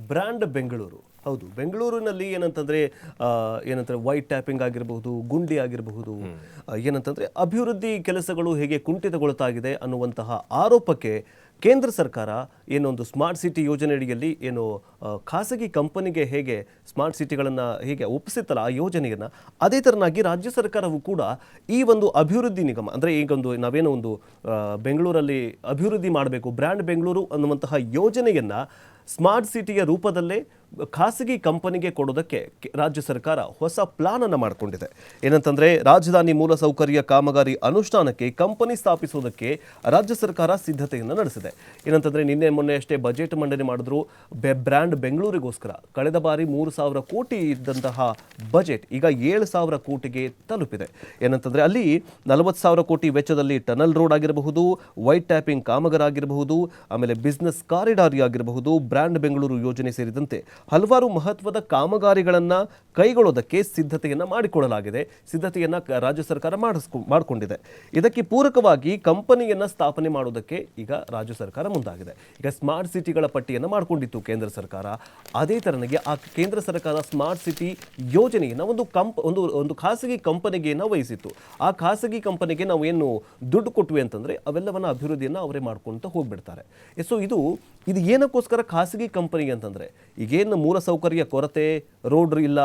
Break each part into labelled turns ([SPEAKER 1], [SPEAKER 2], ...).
[SPEAKER 1] Brand Bengaluru. ಹೌದು ಬೆಂಗಳೂರಿನಲ್ಲಿ ಏನಂತಂದ್ರೆ ಏನಂತಾರೆ ವೈಟ್ ಟ್ಯಾಪಿಂಗ್ ಆಗಿರಬಹುದು ಗುಂಡಿ ಆಗಿರಬಹುದು ಏನಂತಂದ್ರೆ ಅಭಿವೃದ್ಧಿ ಕೆಲಸಗಳು ಹೇಗೆ ಕುಂಠಿತಗೊಳ್ತಾ ಇದೆ ಅನ್ನುವಂತಹ ಆರೋಪಕ್ಕೆ ಕೇಂದ್ರ ಸರ್ಕಾರ ಏನೊಂದು ಸ್ಮಾರ್ಟ್ ಸಿಟಿ ಯೋಜನೆ ಅಡಿಯಲ್ಲಿ ಏನು ಖಾಸಗಿ ಕಂಪನಿಗೆ ಹೇಗೆ ಸ್ಮಾರ್ಟ್ ಸಿಟಿಗಳನ್ನು ಹೇಗೆ ಒಪ್ಪಿಸುತ್ತಲ್ಲ ಆ ಯೋಜನೆಯನ್ನು ಅದೇ ಥರನಾಗಿ ರಾಜ್ಯ ಸರ್ಕಾರವು ಕೂಡ ಈ ಒಂದು ಅಭಿವೃದ್ಧಿ ನಿಗಮ ಅಂದರೆ ಈಗ ಒಂದು ನಾವೇನೋ ಒಂದು ಬೆಂಗಳೂರಲ್ಲಿ ಅಭಿವೃದ್ಧಿ ಮಾಡಬೇಕು ಬ್ರ್ಯಾಂಡ್ ಬೆಂಗಳೂರು ಅನ್ನುವಂತಹ ಯೋಜನೆಯನ್ನು ಸ್ಮಾರ್ಟ್ ಸಿಟಿಯ ರೂಪದಲ್ಲೇ ಖಾಸಗಿ ಕಂಪನಿಗೆ ಕೊಡೋದಕ್ಕೆ ರಾಜ್ಯ ಸರ್ಕಾರ ಹೊಸ ಪ್ಲಾನ್ ಅನ್ನು ಮಾಡಿಕೊಂಡಿದೆ. ಏನಂತಂದ್ರೆ, ರಾಜಧಾನಿ ಮೂಲಸೌಕರ್ಯ ಕಾಮಗಾರಿ ಅನುಷ್ಠಾನಕ್ಕೆ ಕಂಪನಿ ಸ್ಥಾಪಿಸುವುದಕ್ಕೆ ರಾಜ್ಯ ಸರ್ಕಾರ ಸಿದ್ಧತೆಯನ್ನು ನಡೆಸಿದೆ. ಏನಂತಂದ್ರೆ, ನಿನ್ನೆ ಮೊನ್ನೆ ಅಷ್ಟೇ ಬಜೆಟ್ ಮಂಡನೆ ಮಾಡಿದ್ರು. ಬೆ ಬ್ರ್ಯಾಂಡ್ ಬೆಂಗಳೂರಿಗೋಸ್ಕರ. ಕಳೆದ ಬಾರಿ ಮೂರು ಸಾವಿರ ಕೋಟಿ ಇದ್ದಂತಹ ಬಜೆಟ್ ಈಗ ಏಳು ಸಾವಿರ ಕೋಟಿಗೆ ತಲುಪಿದೆ. ಏನಂತಂದ್ರೆ, ಅಲ್ಲಿ ನಲವತ್ತು ಸಾವಿರ ಕೋಟಿ ವೆಚ್ಚದಲ್ಲಿ ಟನಲ್ ರೋಡ್ ಆಗಿರಬಹುದು, ವೈಟ್ ಟ್ಯಾಪಿಂಗ್ ಕಾಮಗಾರ ಆಗಿರಬಹುದು, ಆಮೇಲೆ ಬಿಸ್ನೆಸ್ ಕಾರಿಡಾರ್ ಆಗಿರಬಹುದು, ಬ್ರ್ಯಾಂಡ್ ಬೆಂಗಳೂರು ಯೋಜನೆ ಸೇರಿದಂತೆ ಹಲವಾರು ಮಹತ್ವದ ಕಾಮಗಾರಿಗಳನ್ನ ಕೈಗೊಳ್ಳೋದಕ್ಕೆ ಸಿದ್ಧತೆಯನ್ನ ಮಾಡಿಕೊಳ್ಳಲಾಗಿದೆ. ಸಿದ್ಧತೆಯನ್ನ ರಾಜ್ಯ ಸರ್ಕಾರ ಮಾಡಿಸ್ಕೊ, ಮಾಡಿಕೊಂಡಿದೆ. ಇದಕ್ಕೆ ಪೂರಕವಾಗಿ ಕಂಪನಿಯನ್ನ ಸ್ಥಾಪನೆ ಮಾಡೋದಕ್ಕೆ ಈಗ ರಾಜ್ಯ ಸರ್ಕಾರ ಮುಂದಾಗಿದೆ. ಈಗ ಸ್ಮಾರ್ಟ್ ಸಿಟಿಗಳ ಪಟ್ಟಿಯನ್ನು ಮಾಡಿಕೊಂಡಿತ್ತು ಕೇಂದ್ರ ಸರ್ಕಾರ. ಅದೇ ತರನಾಗಿ ಆ ಕೇಂದ್ರ ಸರ್ಕಾರ ಸ್ಮಾರ್ಟ್ ಸಿಟಿ ಯೋಜನೆಯನ್ನು ಒಂದು ಕಂಪ್, ಒಂದು ಒಂದು ಖಾಸಗಿ ಕಂಪನಿಗೆ ವಹಿಸಿತ್ತು. ಆ ಖಾಸಗಿ ಕಂಪನಿಗೆ ನಾವು ಏನು ದುಡ್ಡು ಕೊಟ್ವಿ ಅಂತಂದ್ರೆ ಅವೆಲ್ಲವನ್ನ ಅಭಿವೃದ್ಧಿಯನ್ನು ಅವರೇ ಮಾಡ್ಕೊಳ್ತಾ ಹೋಗ್ಬಿಡ್ತಾರೆ. ಸೊ ಇದು ಇದು ಏನಕ್ಕೋಸ್ಕರ ಖಾಸಗಿ ಕಂಪನಿ ಅಂತಂದ್ರೆ ಈಗೇನು ಮೂಲಸೌಕರ್ಯ ಕೊರತೆ ರೋಡ್ ಇಲ್ಲ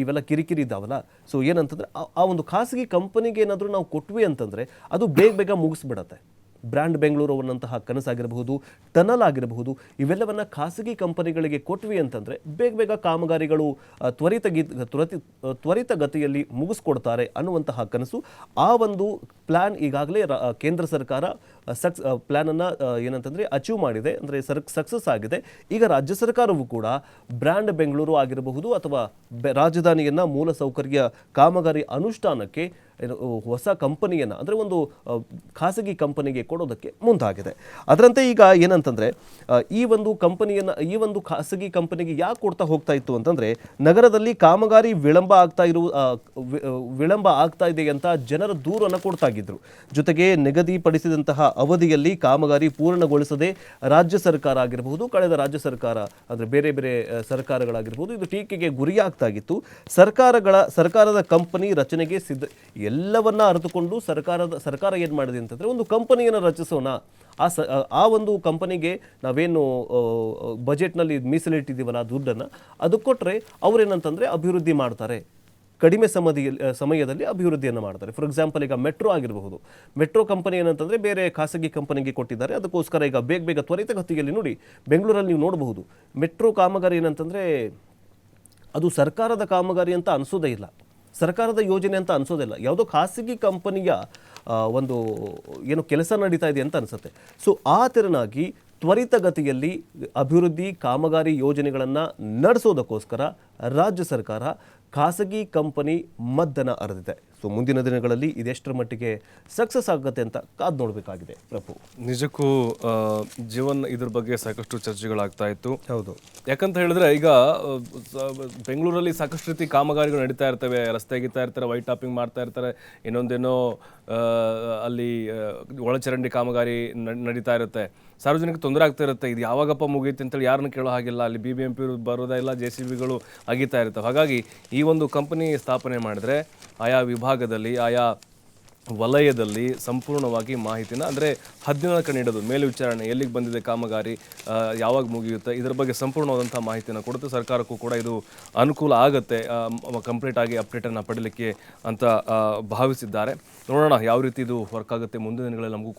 [SPEAKER 1] ಇವೆಲ್ಲ ಕಿರಿಕಿರಿ ಇದ್ದಾವಲ್ಲ? ಸೊ ಏನಂತಂದ್ರೆ ಆ ಒಂದು ಖಾಸಗಿ ಕಂಪನಿಗೆ ಏನಾದರೂ ನಾವು ಕೊಟ್ವಿ ಅಂತಂದ್ರೆ ಅದು ಬೇಗ ಬೇಗ ಮುಗಿಸ್ಬಿಡತ್ತೆ. ಬ್ರ್ಯಾಂಡ್ ಬೆಂಗಳೂರು ಅನ್ನಂತಹ ಕನಸಾಗಿರಬಹುದು, ಟನಲ್ ಆಗಿರಬಹುದು, ಇವೆಲ್ಲವನ್ನು ಖಾಸಗಿ ಕಂಪನಿಗಳಿಗೆ ಕೊಟ್ವಿ ಅಂತಂದರೆ ಬೇಗ ಬೇಗ ಕಾಮಗಾರಿಗಳು ತ್ವರಿತ ತ್ವರಿತ ತ್ವರಿತ ಗತಿಯಲ್ಲಿ ಮುಗಿಸ್ಕೊಡ್ತಾರೆ ಅನ್ನುವಂತಹ ಕನಸು. ಆ ಒಂದು ಪ್ಲ್ಯಾನ್ ಈಗಾಗಲೇ ಕೇಂದ್ರ ಸರ್ಕಾರ ಸಕ್ಸ್ ಪ್ಲ್ಯಾನನ್ನು ಏನಂತಂದರೆ ಅಚೀವ್ ಮಾಡಿದೆ, ಅಂದರೆ ಸರ್, ಸಕ್ಸಸ್ ಆಗಿದೆ. ಈಗ ರಾಜ್ಯ ಸರ್ಕಾರವು ಕೂಡ ಬ್ರ್ಯಾಂಡ್ ಬೆಂಗಳೂರು ಆಗಿರಬಹುದು ಅಥವಾ ರಾಜಧಾನಿಯನ್ನ ಮೂಲಸೌಕರ್ಯ ಕಾಮಗಾರಿ ಅನುಷ್ಠಾನಕ್ಕೆ ಏನು, ಹೊಸ ಕಂಪನಿಯನ್ನು ಅಂದರೆ ಒಂದು ಖಾಸಗಿ ಕಂಪನಿಗೆ ಕೊಡೋದಕ್ಕೆ ಮುಂದಾಗಿದೆ. ಅದರಂತೆ ಈಗ ಏನಂತಂದರೆ ಈ ಒಂದು ಕಂಪನಿಯನ್ನು ಈ ಒಂದು ಖಾಸಗಿ ಕಂಪನಿಗೆ ಯಾಕೆ ಕೊಡ್ತಾ ಹೋಗ್ತಾ ಇತ್ತು ಅಂತಂದರೆ ನಗರದಲ್ಲಿ ಕಾಮಗಾರಿ ವಿಳಂಬ ಆಗ್ತಾ ಇರುವ ವಿಳಂಬ ಆಗ್ತಾ ಇದೆ ಅಂತ ಜನರ ದೂರನ್ನು ಕೊಡ್ತಾ ಇದ್ರು. ಜೊತೆಗೆ ನಿಗದಿಪಡಿಸಿದಂತಹ ಅವಧಿಯಲ್ಲಿ ಕಾಮಗಾರಿ ಪೂರ್ಣಗೊಳಿಸದೆ ರಾಜ್ಯ ಸರ್ಕಾರ ಆಗಿರಬಹುದು ಕಳೆದ ರಾಜ್ಯ ಸರ್ಕಾರ ಅಂದರೆ ಬೇರೆ ಬೇರೆ ಸರ್ಕಾರಗಳಾಗಿರ್ಬೋದು ಇದು ಟೀಕೆಗೆ ಗುರಿಯಾಗ್ತಾ ಇತ್ತು. ಸರ್ಕಾರಗಳ ಸರ್ಕಾರದ ಕಂಪನಿ ರಚನೆಗೆ ಸಿದ್ಧ ಎಲ್ಲವನ್ನ ಅರಿತುಕೊಂಡು ಸರ್ಕಾರದ, ಸರ್ಕಾರ ಏನು ಮಾಡಿದೆ ಅಂತಂದರೆ ಒಂದು ಕಂಪನಿಯನ್ನು ರಚಿಸೋಣ. ಆ ಸ, ಆ ಒಂದು ಕಂಪನಿಗೆ ನಾವೇನು ಬಜೆಟ್ನಲ್ಲಿ ಮೀಸಲಿಟ್ಟಿದ್ದೀವಲ್ಲ ದುಡ್ಡನ್ನು, ಅದು ಕೊಟ್ಟರೆ ಅವರೇನಂತಂದರೆ ಅಭಿವೃದ್ಧಿ ಮಾಡ್ತಾರೆ. ಕಡಿಮೆ ಸಮಯದಲ್ಲಿ ಸಮಯದಲ್ಲಿ ಅಭಿವೃದ್ಧಿಯನ್ನು ಮಾಡ್ತಾರೆ. ಫಾರ್ ಎಕ್ಸಾಂಪಲ್ ಈಗ ಮೆಟ್ರೋ ಆಗಿರಬಹುದು. ಮೆಟ್ರೋ ಕಂಪನಿ ಏನಂತಂದರೆ ಬೇರೆ ಖಾಸಗಿ ಕಂಪನಿಗೆ ಕೊಟ್ಟಿದ್ದಾರೆ. ಅದಕ್ಕೋಸ್ಕರ ಈಗ ಬೇಗ ಬೇಗ ತ್ವರಿತಗತಿಯಲ್ಲಿ ನೋಡಿ, ಬೆಂಗಳೂರಲ್ಲಿ ನೀವು ನೋಡಬಹುದು. ಮೆಟ್ರೋ ಕಾಮಗಾರಿ ಏನಂತಂದರೆ ಅದು ಸರ್ಕಾರದ ಕಾಮಗಾರಿ ಅಂತ ಅನಿಸೋದೇ ಇಲ್ಲ. ಸರ್ಕಾರದ ಯೋಜನೆ ಅಂತ ಅನಿಸೋದಿಲ್ಲ. ಯಾವುದೋ ಖಾಸಗಿ ಕಂಪನಿಯ ಒಂದು, ಏನು ಕೆಲಸ ನಡೀತಾ ಇದೆ ಅಂತ ಅನಿಸುತ್ತೆ. ಸೊ, ಆ ತೆರನಾಗಿ ತ್ವರಿತಗತಿಯಲ್ಲಿ ಅಭಿವೃದ್ಧಿ ಕಾಮಗಾರಿ ಯೋಜನೆಗಳನ್ನು ನಡೆಸೋದಕ್ಕೋಸ್ಕರ ರಾಜ್ಯ ಸರ್ಕಾರ ಖಾಸಗಿ ಕಂಪನಿ ಮದ್ದನ್ನು ಅರೆದಿದೆ. ಸೊ ಮುಂದಿನ ದಿನಗಳಲ್ಲಿ ಇದೆಷ್ಟರ ಮಟ್ಟಿಗೆ ಸಕ್ಸಸ್ ಆಗುತ್ತೆ ಅಂತ ಕಾದು ನೋಡಬೇಕಾಗಿದೆ. ಪ್ರಭು.
[SPEAKER 2] ನಿಜಕ್ಕೂ ಜೀವನ ಇದ್ರ ಬಗ್ಗೆ ಸಾಕಷ್ಟು ಚರ್ಚೆಗಳಾಗ್ತಾ ಇತ್ತು.
[SPEAKER 1] ಹೌದು.
[SPEAKER 2] ಯಾಕಂತ ಹೇಳಿದ್ರೆ ಈಗ ಬೆಂಗಳೂರಲ್ಲಿ ಸಾಕಷ್ಟು ರೀತಿ ಕಾಮಗಾರಿಗಳು ನಡೀತಾ ಇರ್ತವೆ. ರಸ್ತೆ ಅಗಿತಾ ಇರ್ತಾರೆ ವೈಟ್ ಟಾಪಿಂಗ್ ಮಾಡ್ತಾ ಇರ್ತಾರೆ. ಇನ್ನೊಂದೇನೋ ಅಲ್ಲಿ ಒಳಚರಂಡಿ ಕಾಮಗಾರಿ ನಡೀತಾ ಇರುತ್ತೆ. ಸಾರ್ವಜನಿಕ ತೊಂದರೆ ಆಗ್ತಾ ಇರುತ್ತೆ. ಇದು ಯಾವಾಗಪ್ಪ ಮುಗಿಯುತ್ತೆ ಅಂತೇಳಿ ಯಾರನ್ನು ಕೇಳೋ ಹಾಗಿಲ್ಲ. ಅಲ್ಲಿ ಬಿ ಬಿ ಎಂ ಪಿ ಬರೋದೇ ಇಲ್ಲ ಜೆ ಸಿ ಬಿಗಳು ಅಗಿತಾ ಇರ್ತವೆ ಹಾಗಾಗಿ ಈ ಒಂದು ಕಂಪನಿ ಸ್ಥಾಪನೆ ಮಾಡಿದ್ರೆ ಆಯಾ ವಿಭಾಗದಲ್ಲಿ, ಆಯಾ ವಲಯದಲ್ಲಿ ಸಂಪೂರ್ಣವಾಗಿ ಮಾಹಿತಿನ, ಅಂದರೆ ಹದಿನಾಲ್ಕ ನೀಡೋದು ಮೇಲ್ವಿಚಾರಣೆ ಎಲ್ಲಿಗೆ ಬಂದಿದೆ ಕಾಮಗಾರಿ ಯಾವಾಗ ಮುಗಿಯುತ್ತೆ, ಇದರ ಬಗ್ಗೆ ಸಂಪೂರ್ಣವಾದಂಥ ಮಾಹಿತಿನ ಕೊಡುತ್ತೆ. ಸರ್ಕಾರಕ್ಕೂ ಕೂಡ ಇದು ಅನುಕೂಲ ಆಗುತ್ತೆ ಕಂಪ್ಲೀಟ್ ಆಗಿ ಅಪ್ಡೇಟನ್ನು ಪಡೀಲಿಕ್ಕೆ ಅಂತ ಭಾವಿಸಿದ್ದಾರೆ. ನೋಡೋಣ, ಯಾವ ರೀತಿ ಇದು ವರ್ಕ್ ಆಗುತ್ತೆ ಮುಂದಿನ ದಿನಗಳಲ್ಲಿ ನಮಗೂ